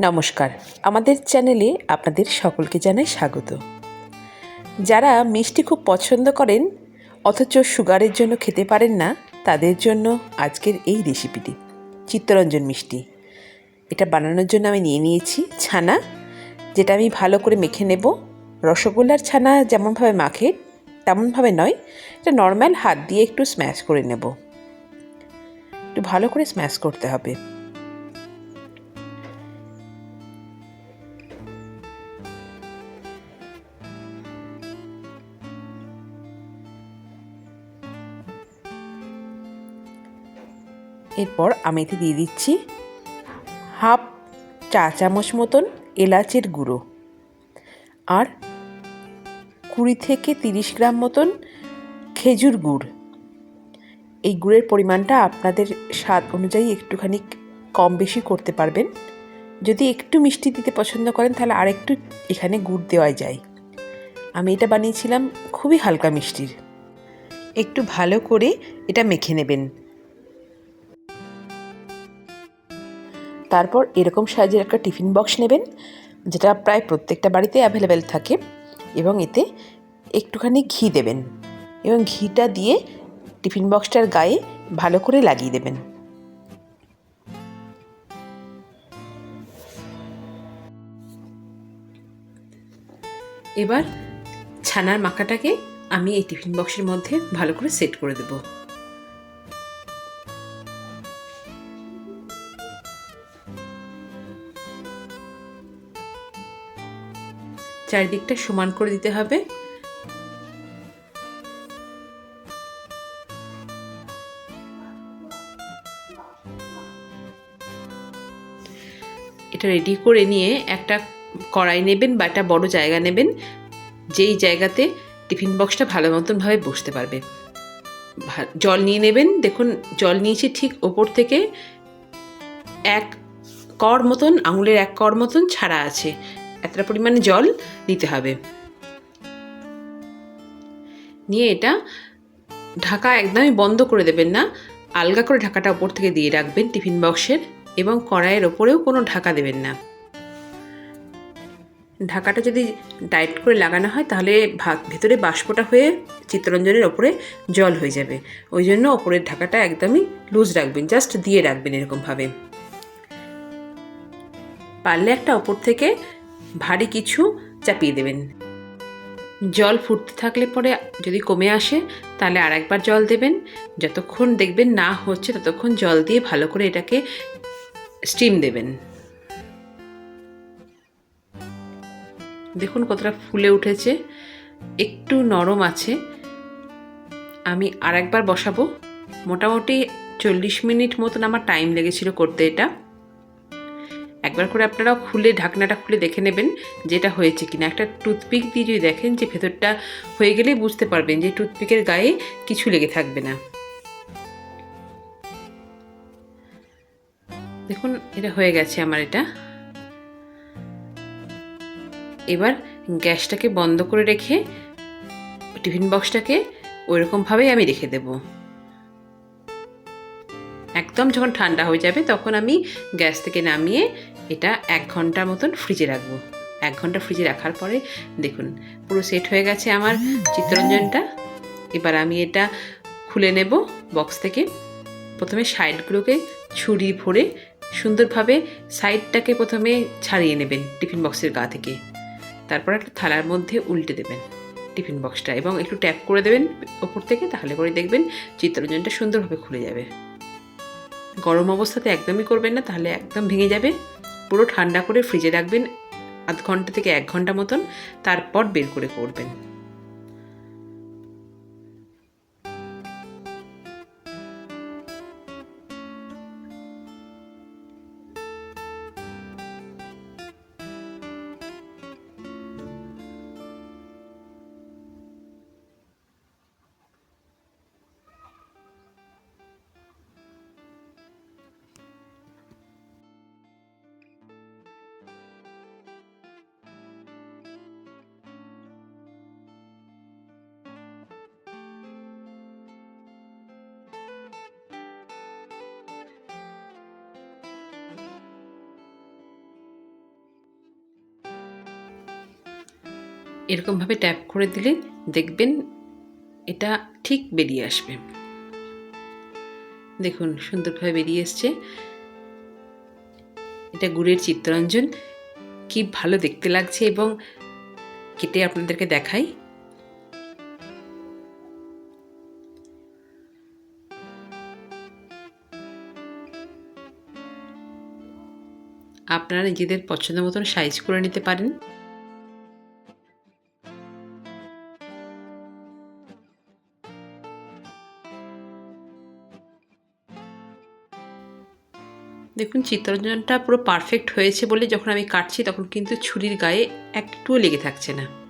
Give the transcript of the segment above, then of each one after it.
নমস্কার। আমাদের চ্যানেলে আপনাদের সকলকে জানাই স্বাগত। যারা মিষ্টি খুব পছন্দ করেন, অথচ সুগারের জন্য খেতে পারেন না, তাদের জন্য আজকের এই রেসিপিটি, চিত্তরঞ্জন মিষ্টি। এটা বানানোর জন্য আমি নিয়ে নিয়েছি ছানা, যেটা আমি ভালো করে মেখে নেব। রসগোল্লার ছানা যেমনভাবে মাখে, তেমনভাবে নয়, এটা নর্মাল হাত দিয়ে একটু স্ম্যাশ করে নেব। একটু ভালো করে স্ম্যাশ করতে হবে। এরপর আমি এতে দিয়ে দিচ্ছি হাফ চা চামচ মতন এলাচের গুঁড়ো আর কুড়ি থেকে তিরিশ গ্রাম মতন খেজুর গুড়। এই গুড়ের পরিমাণটা আপনাদের স্বাদ অনুযায়ী একটুখানি কম বেশি করতে পারবেন। যদি একটু মিষ্টি দিতে পছন্দ করেন, তাহলে আরেকটু এখানে গুড় দেওয়া যায়। আমি এটা বানিয়েছিলাম খুবই হালকা মিষ্টির। একটু ভালো করে এটা মেখে নেবেন। তারপর এরকম সাইজের একটা টিফিন বক্স নেবেন, যেটা প্রায় প্রত্যেকটা বাড়িতে অ্যাভেলেবেল থাকে এবং এতে একটুখানি ঘি দেবেন এবং ঘিটা দিয়ে টিফিন বক্সটার গায়ে ভালো করে লাগিয়ে দেবেন। এবার ছানার মাখাটাকে আমি এই টিফিন বক্সের মধ্যে ভালো করে সেট করে দেবো। চারিদিকটা সমান করে দিতে হবে। এটা রেডি করে নিয়ে একটা কড়াই নেবেন বা একটা বড় জায়গা নেবেন, যেই জায়গাতে টিফিন বক্সটা ভালো মতনভাবে বসতে পারবে। জল নিয়ে নেবেন। দেখুন, জল নিয়েছি ঠিক ওপর থেকে এক কর মতন, আঙুলের এক কর মতন ছাড়া আছে। এতটা পরিমাণে জল নিতে হবে। নিয়ে এটা ঢাকা একদমই বন্ধ করে দেবেন না। আলগা করে ঢাকাটা ওপর থেকে দিয়ে রাখবেন টিফিন বক্সের এবং কড়াইয়ের ওপরেও কোনো ঢাকা দেবেন না। ঢাকাটা যদি টাইট করে লাগানো হয় তাহলে ভাত ভেতরে বাষ্পটা হয়ে চিত্তরঞ্জনের ওপরে জল হয়ে যাবে। ওই জন্য ওপরের ঢাকাটা একদমই লুজ রাখবেন, জাস্ট দিয়ে রাখবেন এরকমভাবে। পারলে একটা ওপর থেকে ভারী কিছু চাপিয়ে দেবেন। জল ফুটতে থাকলে পরে যদি কমে আসে, তাহলে আর একবার জল দেবেন। যতক্ষণ দেখবেন না হচ্ছে, ততক্ষণ জল দিয়ে ভালো করে এটাকে স্টিম দেবেন। দেখুন কতটা ফুলে উঠেছে। একটু নরম আছে। আমি আর একবার বসাবো। মোটামুটি চল্লিশ মিনিট মতন আমার টাইম লেগেছিল করতে এটা। একবার করে আপনারাও খুলে, ঢাকনাটা খুলে দেখে নেবেন যেটা হয়েছে কিনা। একটা টুথপিক দিয়ে যদি দেখেন যে ভেতরটা হয়ে গেলে বুঝতে পারবেন যে টুথপিকের গায়ে কিছু লেগে থাকবে না। দেখুন, এটা হয়ে গেছে আমার এটা। এবার গ্যাসটাকে বন্ধ করে রেখে টিফিন বক্সটাকে ওইরকমভাবেই আমি রেখে দেবো। একদম যখন ঠান্ডা হয়ে যাবে তখন আমি গ্যাস থেকে নামিয়ে এটা এক ঘণ্টার মতন ফ্রিজে রাখব। এক ঘণ্টা ফ্রিজে রাখার পরে দেখুন, পুরো সেট হয়ে গেছে আমার চিত্তরঞ্জনটা এবার আমি এটা খুলে নেব বক্স থেকে। প্রথমে সাইডগুলোকে ছুরি ভরে সুন্দরভাবে সাইডটাকে প্রথমে ছাড়িয়ে নেবেন টিফিন বক্সের গা থেকে। তারপর একটা থালার মধ্যে উল্টে দেবেন টিফিন বক্সটা এবং একটু ট্যাপ করে দেবেন ওপর থেকে, তাহলে করে দেখবেন চিত্তরঞ্জনটা সুন্দরভাবে খুলে যাবে। গরম অবস্থাতে একদমই করবেন না, তাহলে একদম ভেঙে যাবে। পুরো ঠান্ডা করে ফ্রিজে রাখবেন আধ ঘণ্টা থেকে এক ঘণ্টা মতন, তারপর বের করে করবেন এরকমভাবে ট্যাপ করে দিলে দেখবেন এটা ঠিক বেরিয়ে আসবে। দেখুন, সুন্দরভাবে বেরিয়ে এসছে। এটা গুড়ের চিত্তরঞ্জন। কি ভালো দেখতে লাগছে এবং কেটে আপনাদেরকে দেখাই। আপনারা নিজেদের পছন্দ মতন সাইজ করে নিতে পারেন। দেখুন চিত্তরঞ্জনটা পুরো পারফেক্ট হয়েছে বলে যখন আমি কাটছি, তখন কিন্তু ছুরির গায়ে একটুও লেগে থাকছে না।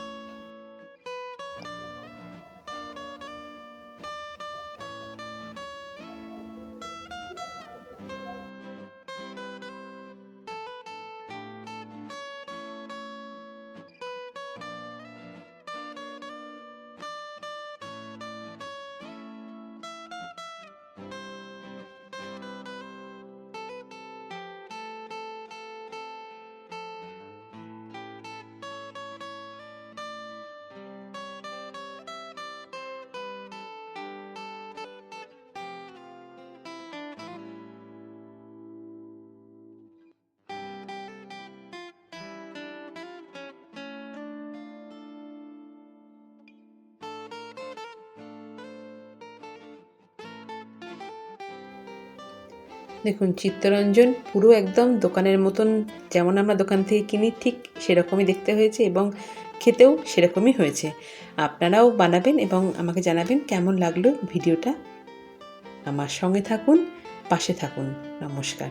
দেখুন, চিত্তরঞ্জন পুরো একদম দোকানের মতন যেমন আমরা দোকান থেকে কিনি, ঠিক সেরকমই দেখতে হয়েছে এবং খেতেও সেরকমই হয়েছে। আপনারাও বানাবেন এবং আমাকে জানাবেন কেমন লাগল ভিডিওটা। আমার সঙ্গে থাকুন, পাশে থাকুন। নমস্কার।